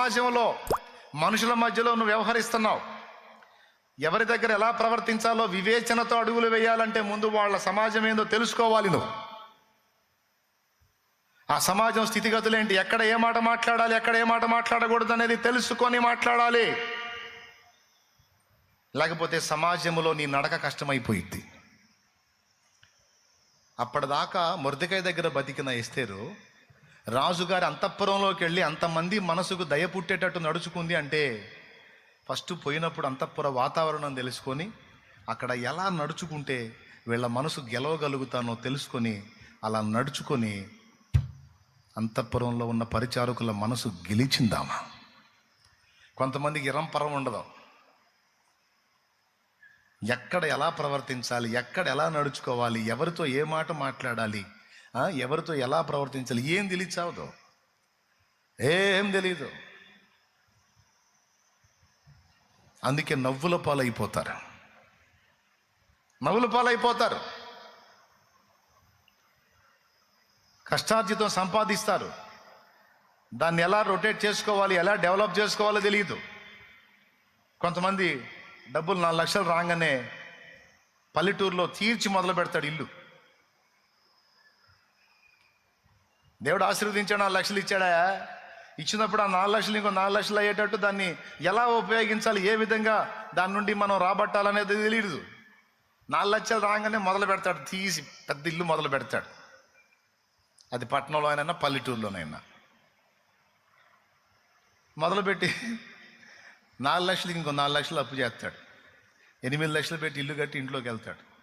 సమాజంలో మనుషుల మధ్యలో నువ్వు వ్యవహరిస్తున్నావు. ఎవరి దగ్గర ఎలా ప్రవర్తించాలో వివేచనతో అడుగులు వేయాలంటే ముందు వాళ్ళ సమాజం ఏందో తెలుసుకోవాలి నువ్వు. ఆ సమాజం స్థితిగతులు ఏంటి? ఎక్కడ ఏ మాట మాట్లాడాలి ఎక్కడ ఏ మాట మాట్లాడకూడదు అనేది తెలుసుకొని మాట్లాడాలి. లేకపోతే సమాజంలో నీ నడక కష్టమైపోయింది అప్పటిదాకా మొరదకాయ దగ్గర బతికిన ఇస్తేరు రాజుగారి అంతఃపురంలోకి వెళ్ళి అంతమంది మనసుకు దయ పుట్టేటట్టు నడుచుకుంది అంటే ఫస్ట్ పోయినప్పుడు అంతఃపుర వాతావరణం తెలుసుకొని అక్కడ ఎలా నడుచుకుంటే వీళ్ళ మనసు గెలవగలుగుతానో తెలుసుకొని అలా నడుచుకొని అంతఃపురంలో ఉన్న పరిచారకుల మనసు గెలిచిందామా? కొంతమందికి ఇరంపరం ఉండదు. ఎక్కడ ఎలా ప్రవర్తించాలి ఎక్కడ ఎలా నడుచుకోవాలి ఎవరితో ఏ మాట మాట్లాడాలి ఎవరితో ఎలా ప్రవర్తించాలి? ఏం తెలియచావదు? ఏం తెలీదు. అందుకే నవ్వుల పాలైపోతారు. నవ్వుల పాలైపోతారు. కష్టార్జితం సంపాదిస్తారు. దాన్ని ఎలా రొటేట్ చేసుకోవాలి ఎలా డెవలప్ చేసుకోవాలో తెలియదు కొంతమంది డబ్బులు నాలుగు లక్షలు రాగానే పల్లెటూరులో తీర్చి మొదలు పెడతాడు ఇల్లు. దేవుడు ఆశీర్వదించాడు నాలుగు లక్షలు ఇచ్చాడా? ఇచ్చినప్పుడు ఆ నాలుగు లక్షలు ఇంకో నాలుగు లక్షలు అయ్యేటట్టు దాన్ని ఎలా ఉపయోగించాలి ఏ విధంగా దాని నుండి మనం రాబట్టాలనేది తెలియదు నాలుగు లక్షలు రాగానే మొదలు పెడతాడు తీసి పెద్ద ఇల్లు మొదలు పెడతాడు. అది పట్టణంలో అయినా పల్లెటూరులోనైనా. మొదలుపెట్టి నాలుగు లక్షలు ఇంకో నాలుగు లక్షలు అప్పు చేస్తాడు. ఎనిమిది లక్షలు పెట్టి ఇల్లు కట్టి ఇంట్లోకి వెళ్తాడు.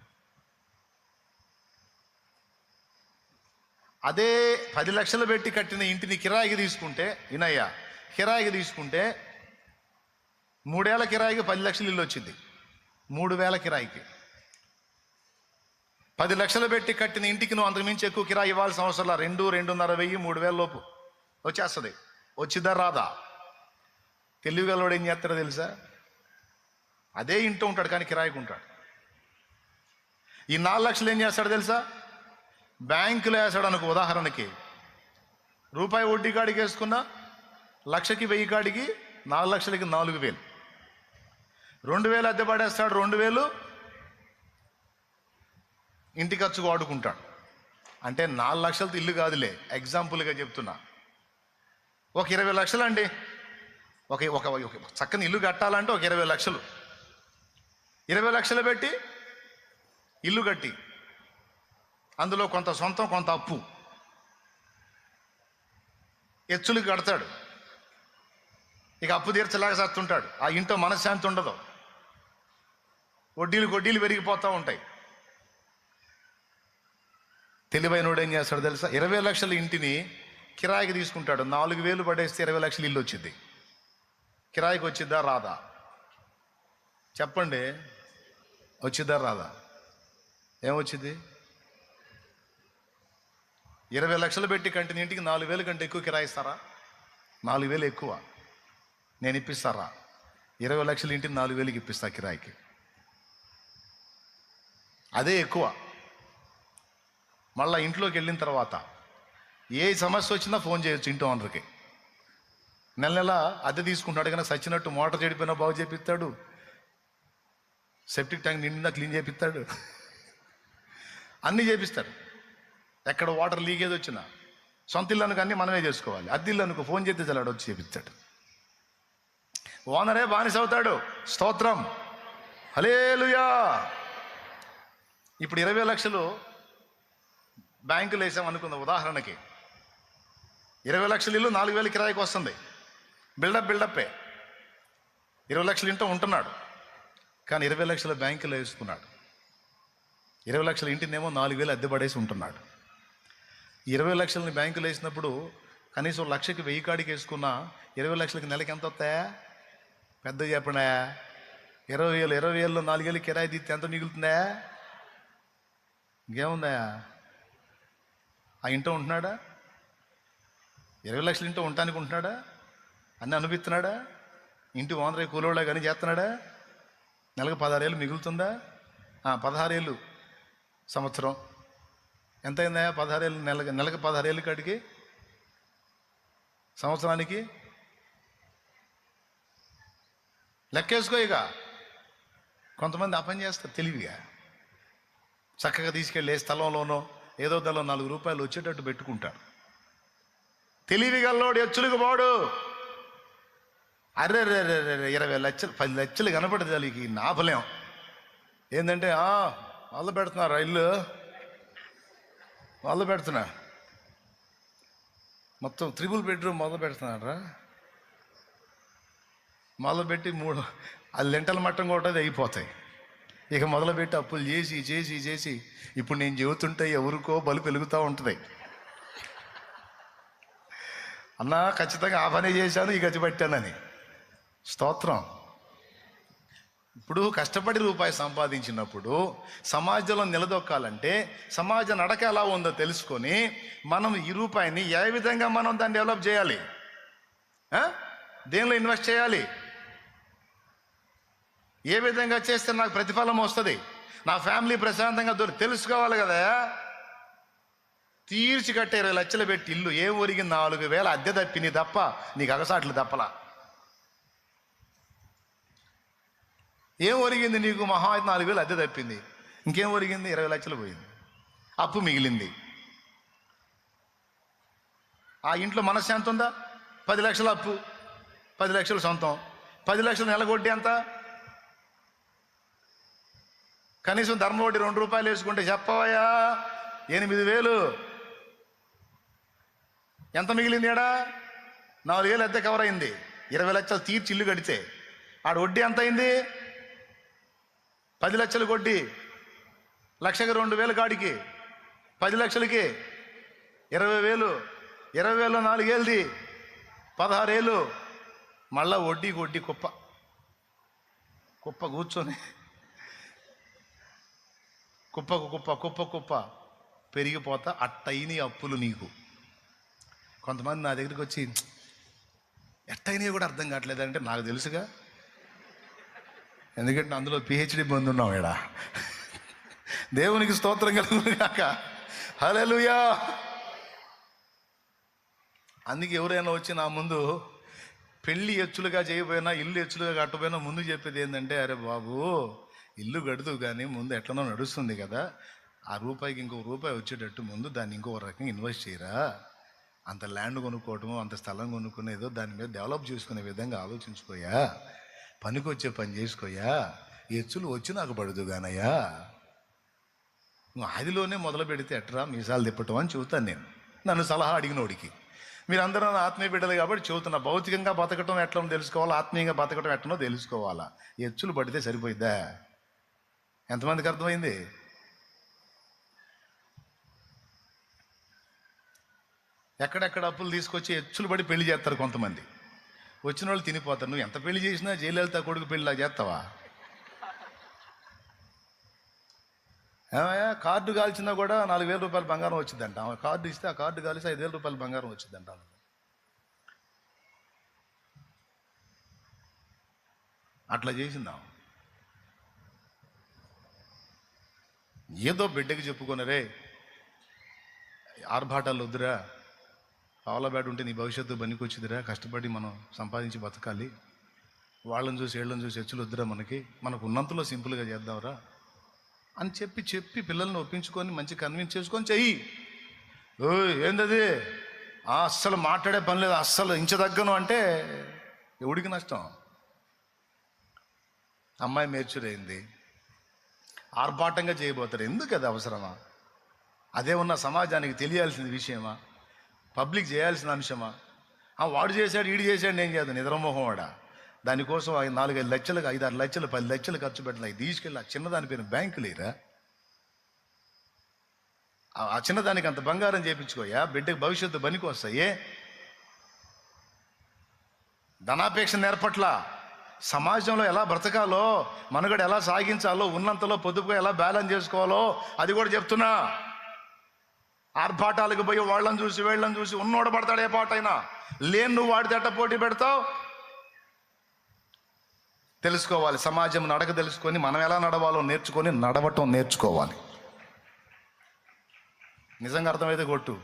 అదే పది లక్షలు పెట్టి కట్టిన ఇంటిని కిరాయికి తీసుకుంటే వినయ్య కిరాయికి తీసుకుంటే మూడేళ్ళ కిరాయికి పది లక్షలు ఇల్లు వచ్చింది. మూడు వేల కిరాయికి. పది లక్షలు పెట్టి కట్టిన ఇంటికి నువ్వు అంతకుమించి ఎక్కువ కిరాయి ఇవ్వాల్సిన అవసరంలా రెండు రెండున్నర వెయ్యి మూడు వేల లోపు. వచ్చేస్తుంది. వచ్చిద్దా రాదా? తెలివిగలవాడు ఏం చేస్తాడో తెలుసా? అదే ఇంట్లో ఉంటాడు కానీ కిరాయికి ఉంటాడు. ఈ నాలుగు లక్షలు ఏం చేస్తాడో తెలుసా? బ్యాంకులో వేసాడు అనుకో ఉదాహరణకి. రూపాయి వడ్డీ కాడికి వేసుకున్నా లక్షకి వెయ్యి కాడికి నాలుగు లక్షలకి నాలుగు వేలు. రెండు వేలు అద్దె పడేస్తాడు రెండు వేలు ఇంటి ఖర్చుకు వాడుకుంటాడు. అంటే నాలుగు లక్షలతో ఇల్లు కాదులే ఎగ్జాంపుల్గా చెప్తున్నా. ఒక ఇరవై లక్షలు అండి ఒక ఒక ఒక చక్కని ఇల్లు కట్టాలంటే ఒక ఇరవై లక్షలు. ఇరవై లక్షలు పెట్టి ఇల్లు కట్టి అందులో కొంత సొంతం కొంత అప్పు. ఎచ్చులు కడతాడు. ఇక అప్పు తీర్చలేక సత్తుంటాడు. ఆ ఇంట్లో మనశ్శాంతి ఉండదు. వడ్డీలు వడ్డీలు పెరిగిపోతూ ఉంటాయి. తెలివైనోడు ఏం చేస్తాడు తెలుసా? ఇరవై లక్షల ఇంటిని కిరాయికి తీసుకుంటాడు. నాలుగు వేలు పడేస్తే ఇరవై లక్షలు ఇల్లు వచ్చింది కిరాయికి వచ్చిద్దా? రాదా. చెప్పండి. వచ్చిద్దా? రాదా? ఏమొచ్చింది ఇరవై లక్షలు పెట్టి కంటే ఇంటికి నాలుగు వేలు కంటే ఎక్కువ కిరాయిస్తారా నాలుగు వేలు ఎక్కువ. నేను ఇప్పిస్తారా? ఇరవై లక్షలు ఇంటికి నాలుగు వేలకి ఇప్పిస్తా కిరాయికి. అదే ఎక్కువ. మళ్ళీ ఇంట్లోకి వెళ్ళిన తర్వాత ఏ సమస్య వచ్చినా ఫోన్ చేయొచ్చు ఇంటి ఓనర్కి. నెల నెల అద్దె తీసుకుంటాడు కానీ సచ్చినట్టు మోటార్ చెడిపోయినా బాగు చేపిస్తాడు. సెప్టిక్ ట్యాంక్ నిండినా క్లీన్ చేపిస్తాడు. అన్నీ చేపిస్తాడు. ఎక్కడ వాటర్ లీకేజ్ వచ్చినా. సొంత ఇల్లు అనుకు అన్నీ మనమే చేసుకోవాలి. అద్దిల్లు అనుకో ఫోన్ చేస్తే చలాడు వచ్చి చేపిస్తాడు ఓనరే బానిస అవుతాడు. స్తోత్రం. హలేలుయా ఇప్పుడు ఇరవై లక్షలు బ్యాంకులు వేసాం అనుకుందాం ఉదాహరణకి. ఇరవై లక్షల ఇల్లు నాలుగు వేల కిరాయికి వస్తుంది. బిల్డప్ బిల్డప్పే. ఇరవై లక్షల ఇంట ఉంటున్నాడు. కానీ ఇరవై లక్షల బ్యాంకులో వేసుకున్నాడు. ఇరవై లక్షల ఇంటినేమో నాలుగు వేలు అద్దె పడేసి ఉంటున్నాడు. ఇరవై లక్షలని బ్యాంకులు వేసినప్పుడు కనీసం లక్షకి వెయ్యి కాడికి వేసుకున్నా ఇరవై లక్షలకి నెలకి ఎంత వస్తాయా? పెద్ద చెప్పండా ఇరవై వేలు ఇరవై వేలు నాలుగేళ్ళు కిరాయి తీస్తే ఎంత మిగులుతుందా? ఇంకేముందా? ఆ ఇంట్లో ఉంటున్నాడా? ఇరవై లక్షలు ఇంట్లో ఉండటానికి ఉంటున్నాడా? అన్నీ అనిపిస్తున్నాడా ఇంటి ఓనరే కూలోళ్ళ కానీ చేస్తున్నాడా? నెలకు పదహారేళ్ళు మిగులుతుందా? పదహారేళ్ళు సంవత్సరం. ఎంత అయిందా పదహారేళ్ళు నెల నెలకు పదహారేళ్ళు కాడికి? సంవత్సరానికి? లెక్కేసుకో ఇక. కొంతమంది ఆ పని చేస్తారు తెలివిగా. చక్కగా తీసుకెళ్ళి ఏ స్థలంలోనో ఏదో దానిలో నాలుగు రూపాయలు వచ్చేటట్టు పెట్టుకుంటాడు తెలివి గల్లోడు ఎచ్చులకు పోడు. అరే రే రే రే ఇరవై లక్షలు పది లక్షలు కనపడదు వాళ్ళకి నాపలేం ఏంటంటే మొదలు పెడుతున్నారు ఇల్లు. మొదలు పెడుతున్నా. మొత్తం త్రిబుల్ బెడ్రూమ్ మొదలు పెడుతున్నారా మొదలుపెట్టి మూడు ఆ లెంటల మట్టం కూడా అయిపోతాయి ఇక మొదలుపెట్టి అప్పులు చేసి చేసి చేసి ఇప్పుడు నేను చెబుతుంటే ఎవరికో బలు పెరుగుతూ ఉంటుంది. అన్నా ఖచ్చితంగా ఆ పని చేశాను ఈ గతి పెట్టానని. స్తోత్రం. ఇప్పుడు కష్టపడి రూపాయి సంపాదించినప్పుడు సమాజంలో నిలదొక్కాలంటే సమాజ నడక ఎలా ఉందో తెలుసుకొని మనం ఈ రూపాయిని ఏ విధంగా మనం దాన్ని డెవలప్ చేయాలి? దేనిలో ఇన్వెస్ట్ చేయాలి? ఏ విధంగా చేస్తే నాకు ప్రతిఫలం వస్తుంది? నా ఫ్యామిలీ ప్రశాంతంగా దొరి తెలుసుకోవాలి కదా. తీర్చి కట్టే ఇరవై లక్షలు పెట్టి ఇల్లు ఏం ఊరికి నాలుగు వేల అద్దె తప్పింది తప్ప నీకు అగసాట్లు తప్పలా. ఏం ఒరిగింది నీకు? మహా నాలుగు వేలు అద్దె తప్పింది. ఇంకేం ఒరిగింది? ఇరవై లక్షలు పోయింది. అప్పు మిగిలింది. ఆ ఇంట్లో మనశ్శాంతి ఉందా? పది లక్షల అప్పు పది లక్షలు సొంతం. పది లక్షలు నెలగొడ్డి ఎంత? కనీసం ధర్మ వడ్డీ రెండు రూపాయలు వేసుకుంటే చెప్పవయ్యా. ఎనిమిది వేలు. ఎంత మిగిలింది ఏడా? నాలుగు వేలు అద్దె కవర్ అయింది. ఇరవై లక్షలు తీర్చి ఇల్లు కడితే. ఆడ వడ్డీ ఎంత అయింది? పది లక్షలు కొట్టి లక్షకి రెండు వేలు కాడికి పది లక్షలకి ఇరవై వేలు ఇరవై వేలు నాలుగేళ్ళది పదహారేళ్ళు మళ్ళా వడ్డీ వడ్డీ కుప్ప. కుప్ప కూర్చొని కుప్పకు కుప్ప కుప్ప కుప్ప పెరిగిపోతా అట్టయిన అప్పులు నీకు. కొంతమంది నా దగ్గరికి వచ్చి ఎట్టయినవి కూడా అర్థం కావట్లేదంటే నాకు తెలుసుగా. ఎందుకంటే అందులో పిహెచ్డి పొందున్నాం ఈడ దేవునికి స్తోత్రం కలుగును కాక హల్లెలూయా అందుకే ఎవరైనా వచ్చి నా ముందు పెళ్ళి ఎచ్చులుగా చేయకపోయినా ఇల్లు ఎచ్చులుగా కట్టపోయినా ముందు చెప్పేది ఏంటంటే అరే బాబు ఇల్లు గడుతూ కానీ ముందు ఎట్లనో నడుస్తుంది కదా. ఆ రూపాయికి ఇంకో రూపాయి వచ్చేటట్టు ముందు దాన్ని ఇంకో రకంగా ఇన్వెస్ట్ చేయరా? అంత ల్యాండ్ కొనుక్కోవటము అంత స్థలం కొనుక్కునేదో దాని మీద డెవలప్ చేసుకునే విధంగా ఆలోచించుకోయా? పనికొచ్చే పని చేసుకోయా? ఎచ్చులు వచ్చి నాకు పడదు గానయ్యా. నువ్వు ఆదిలోనే మొదలు పెడితే ఎట్రా మీసాలు తిప్పటం అని చెబుతాను నేను. నన్ను సలహా అడిగినోడికి. మీరందరూ నా ఆత్మీయ బిడ్డలు కాబట్టి చెబుతున్నా భౌతికంగా బతకటం ఎట్లనో తెలుసుకోవాలా? ఆత్మీయంగా బతకటం ఎట్లనో తెలుసుకోవాలా? ఎచ్చులు పడితే సరిపోయిద్దా? ఎంతమందికి అర్థమైంది? ఎక్కడెక్కడ అప్పులు తీసుకొచ్చి ఎచ్చులు పడి పెళ్ళి చేస్తారు కొంతమంది. వచ్చిన వాళ్ళు తినిపోతారు. నువ్వు ఎంత పెళ్ళి చేసినా జయలలిత కొడుకు పెళ్ళిలా చేస్తావా? ఏమయ్యా కార్డు కాల్చినా కూడా నాలుగు వేల రూపాయలు బంగారం వచ్చిందంట. ఆమె కార్డు ఇస్తే ఆ కార్డు కాల్చి ఐదు వేల రూపాయలు బంగారం వచ్చిందంట అట్లా చేసిందాం ఏదో బిడ్డకి చెప్పుకున్నారే ఆర్భాటాలు వద్దురా. పావలబేట ఉంటే నీ భవిష్యత్తు పనికొచ్చిదిరా కష్టపడి మనం సంపాదించి బతకాలి. వాళ్ళని చూసి వీళ్ళని చూసి హెచ్చులు వద్దురా మనకి. మనకు ఉన్నంతలో సింపుల్గా చేద్దాంరా అని చెప్పి చెప్పి పిల్లల్ని ఒప్పించుకొని మంచి కన్విన్స్ చేసుకొని చెయ్యి. ఓ ఏందది? ఆ, అస్సలు మాట్లాడే పని లేదు. అస్సలు ఇంచదగ్గను అంటే ఎవడికి నష్టం? అమ్మాయి మేర్చురైంది ఆర్భాటంగా చేయబోతారు ఎందుకు అది అవసరమా? అదే ఉన్న సమాజానికి తెలియాల్సిన విషయమా? పబ్లిక్ చేయాల్సిన అంశమా? ఆ వాడు చేశాడు ఈడు చేశాడు నేను చేద్దాం నిద్రమోహం వాడా? దానికోసం ఐదు నాలుగైదు లక్షలకు ఐదు ఆరు లక్షలు పది లక్షలు ఖర్చు పెట్టాలి అవి తీసుకెళ్ళి ఆ చిన్నదాని పేరు బ్యాంకు లేరా? ఆ- చిన్నదానికి అంత బంగారం చేయించుకోయా బిడ్డకి భవిష్యత్తు బనికి వస్తాయే ధనాపేక్ష నేర్పట్ల? సమాజంలో ఎలా బ్రతకాలో మనుగడ ఎలా సాగించాలో ఉన్నంతలో పొదుపుగా ఎలా బ్యాలెన్స్ చేసుకోవాలో అది కూడా చెప్తున్నా. ఆర్భాటాలకు పోయి వాళ్ళని చూసి వీళ్ళని చూసి ఉన్నోడు పడతాడు ఏ పాటైనా? లేని నువ్వు వాడితే తట్ట పోటీ పెడతావు? తెలుసుకోవాలి. సమాజం నడక తెలుసుకొని మనం ఎలా నడవాలో నేర్చుకొని నడవటం నేర్చుకోవాలి. నిజంగా అర్థమైతే కొట్టు.